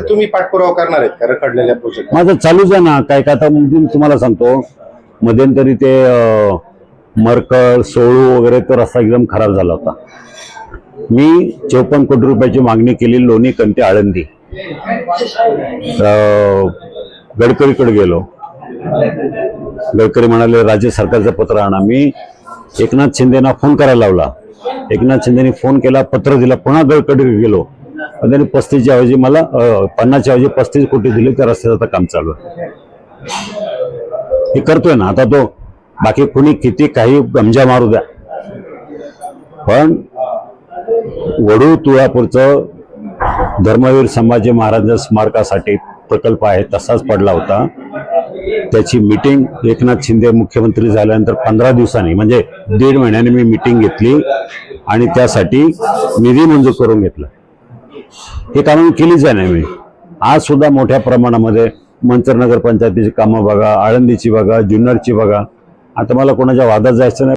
तर तुम्ही पाठपुरावा करणार आहेत का रखडलेल्या प्रोजेक्ट माझं चालूच आहे ना. काय काय आता मी तुम्हाला सांगतो. मध्यंतरी ते अं, मरकळ सोळू वगैरे तो रस्ता एकदम खराब झाला होता. मी चौपन्न कोटी रुपयाची मागणी केली लोणी कंटे आळंदी. अं, गडकरीकडे गेलो. गडकरी म्हणाले राज्य सरकारचं पत्र आणा. मी एकनाथ शिंदेना फोन करायला लावला. एकनाथ शिंदेनी फोन केला पत्र दिला पुन्हा गडकरी गेलो. त्यांनी पस्तीसच्या ऐवजी मला पन्नासच्या ऐवजी पस्तीस कोटी दिले त्या रस्त्याचं आता काम चालू आहे. हे करतोय ना आता तो बाकी कुणी किती काही गमजा मारू द्या. पण वडू तुळापूरचं धर्मवीर संभाजी महाराज स्मारकासाठी प्रकल्प आहे तसाच पडला होता. त्याची मीटिंग एकनाथ शिंदे मुख्यमंत्री झाल्यानंतर पंधरा दिवसांनी म्हणजे दीड महिन्याने मी मीटिंग घेतली आणि त्यासाठी निधी मंजूर करून घेतला. हे कामं केलीच आहे नाही मी आज सुद्धा मोठ्या प्रमाणामध्ये मंचर नगर पंचायतीची कामं बघा आळंदीची बघा जुन्नरची बघा. आता मला कोणाच्या वादात जायचं नाही.